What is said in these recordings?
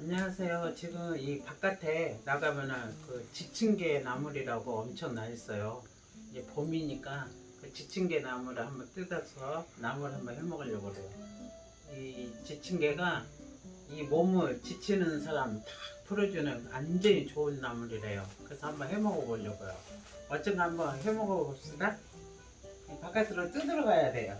안녕하세요. 지금 이 바깥에 나가면은 그 지층계 나물이라고 엄청 나 있어요. 이제 봄이니까 그 지층계 나물을 한번 뜯어서 나물 한번 해 먹으려고 그래요. 이 지층계가 이 몸을 지치는 사람 다 풀어주는 완전히 좋은 나물이래요. 그래서 한번 해 먹어 보려고요. 어쩐가 한번 해 먹어 봅시다. 이 바깥으로 뜯으러 가야 돼요.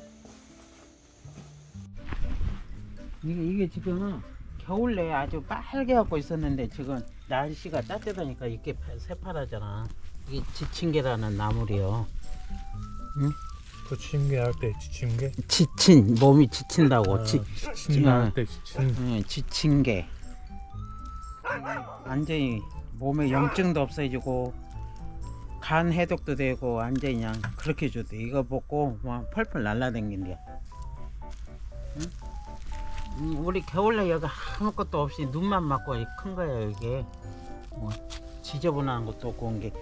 이게, 이게 지금 겨울 내에 아주 빨개 갖고 있었는데 지금 날씨가 따뜻하니까 이렇게 새파랗잖아. 이게 지친개라는 나물이요. 부침개 할 때 지침개? 지친 몸이 지친다고 지, 지침개 아. 할때 지침 응, 지친개. 완전히 몸에 염증도 없어지고 간 해독도 되고 완전히 그냥 그렇게 주대. 이거 먹고 막 펄펄 날라댕긴대요. 응? 음, 우리 겨울에 여기 아무것도 없이 눈만 맞고 큰 거예요 이게. 뭐 지저분한 것도 없고 온 게.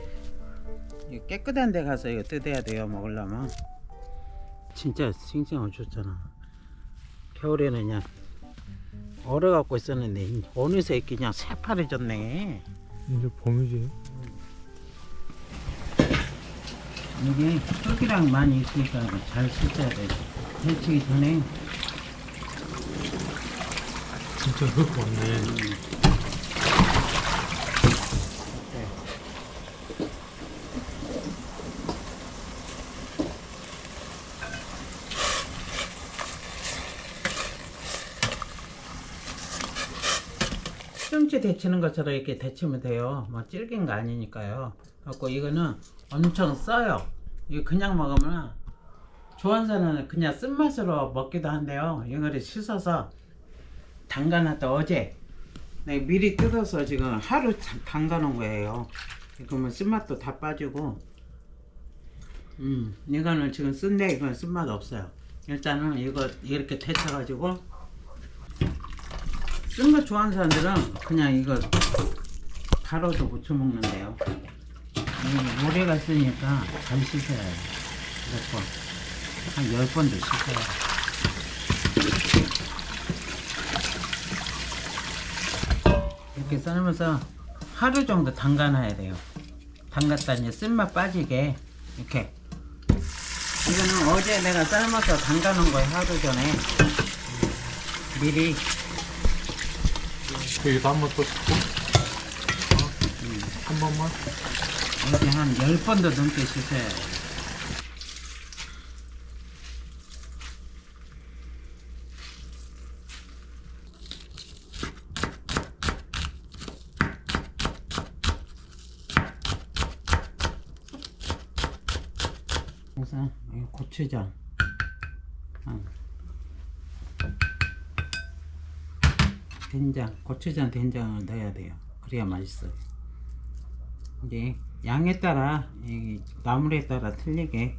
이거 깨끗한 데 가서 이거 뜯어야 돼요 먹으려면. 진짜 싱싱하고 좋잖아. 겨울에는 그냥 얼어 갖고 있었는데 어느새 이렇게 그냥 새파래졌네. 이제 봄이지 이게 흙이랑 많이 있으니까 잘 씻어야 돼. 데치기 전에 진짜 흙 많네 시금치 데치는 것처럼 이렇게 데치면 돼요. 뭐 질긴 거 아니니까요. 그래고 이거는 엄청 써요. 이거 그냥 먹으면 좋아하는 사람은 그냥 쓴맛으로 먹기도 한데요. 이거를 씻어서 담가놨다 어제 네, 미리 뜯어서 지금 하루 자- 담가 놓은 거예요. 그러면 쓴맛도 다 빠지고 음 이거는 지금 쓴데 이건 쓴맛 없어요. 일단은 이거 이렇게 데쳐 가지고 쓴 거 좋아하는 사람들은 그냥 이거 가로도 무쳐 먹는데요. 이 모래가 쓰니까 잘 씻어야 해요. 몇 번. 한열 번도 씻어야 해요. 이렇게 삶아서 하루 정도 담가놔야 돼요. 담갔다 이제 쓴맛 빠지게 이렇게. 이거는 어제 내가 삶아서 담가놓은 거예요. 하루 전에. 미리 여기도 한 번 또 씻고 어? 한 번만 이렇게 한 10번도 넘게 씻어야 돼. 그래서 이 고추장. 아. 된장 고추장 된장을 넣어야 돼요. 그래야 맛있어요. 이제 양에 따라 이 나물에 따라 틀리게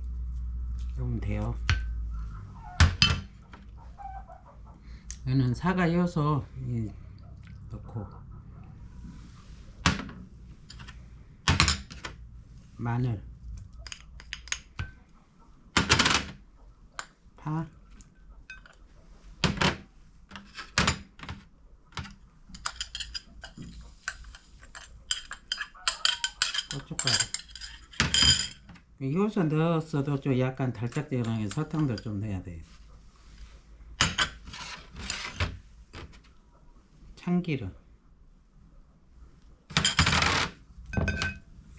넣으면 돼요. 이거는 사과 여서 이 넣고. 마늘 파 고춧가루. 이것서 넣었어도 좀 약간 달짝지근하게 설탕도 좀 넣어야 돼요. 참기름.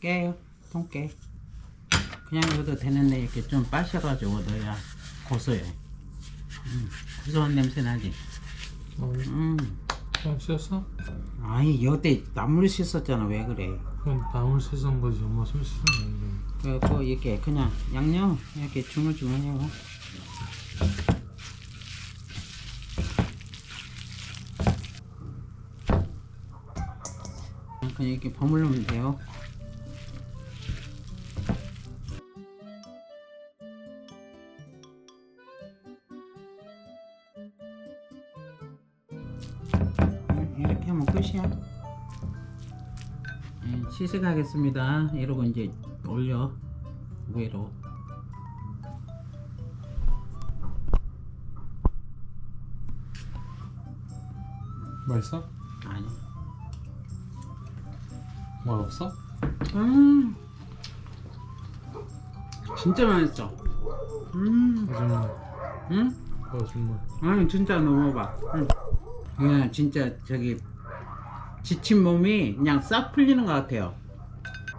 깨요. 통깨. 그냥 넣어도 되는데 이렇게 좀 빠셔가지고 넣어야 고소해 음, 고소한 냄새 나지 어, 음. 그냥 씻었어? 아니 여태 나물 씻었잖아 왜 그래 그럼 나물 씻은 거지 엄마 손 씻은 거 아니잖아 그래갖고 이렇게 그냥 양념 이렇게 주물주물해요. 그냥 이렇게 버무르면 돼요. 시식하겠습니다. 이러고 이제 올려 위로. 맛있어? 아니. 맛없어? 음. 진짜 맛있어. 음. 거짓말 응? 거짓말 아니 진짜 넘어봐. 응. 그냥 진짜 저기 지친 몸이 그냥 싹 풀리는 것 같아요.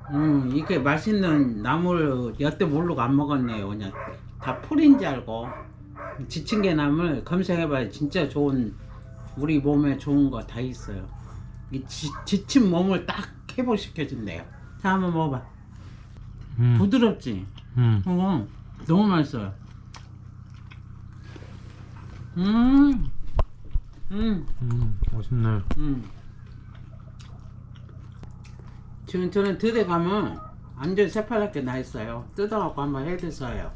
음 이렇게 맛있는 나물 여태 모르고 안 먹었네요. 그냥 다 풀인 줄 알고 지친 게 나물 검색해봐야 진짜 좋은 우리 몸에 좋은 거 다 있어요. 이 지, 지친 몸을 딱 회복시켜준대요. 자 한번 먹어봐. 음. 부드럽지? 음. 어, 너무 맛있어요. 음, 음, 음. 맛있네 음. 지금 저는 들에 가면 완전 새파랗게 나 있어요. 뜯어갖고 한번 해드셔요.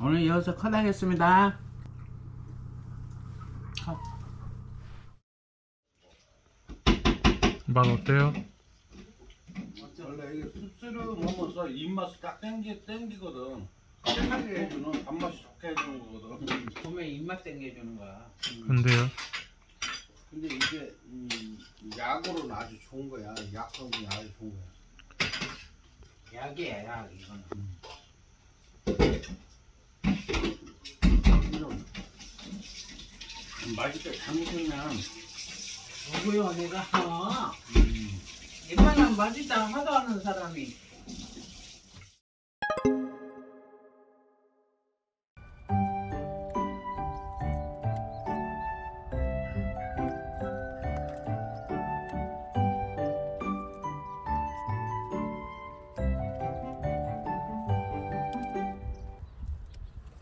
오늘 여기서 컷 하겠습니다. 컷. 맛 어때요? 원래 이게 쑥스를 먹으면서 입맛이 딱 땡기, 땡기거든. 깨끗하게 해주는, 단맛이 좋게 해주는 거거든. 봄에 입맛 땡겨주는 거야. 근데요? 근데 이게, 음, 약으로는 아주 좋은 거야. 약성분이 아주 좋은 거야. 약이야, 약, 이거는. 이런. 맛있게 담그면, 누구요, 내가? 음, 이만한 맛있다 하도 하는 사람이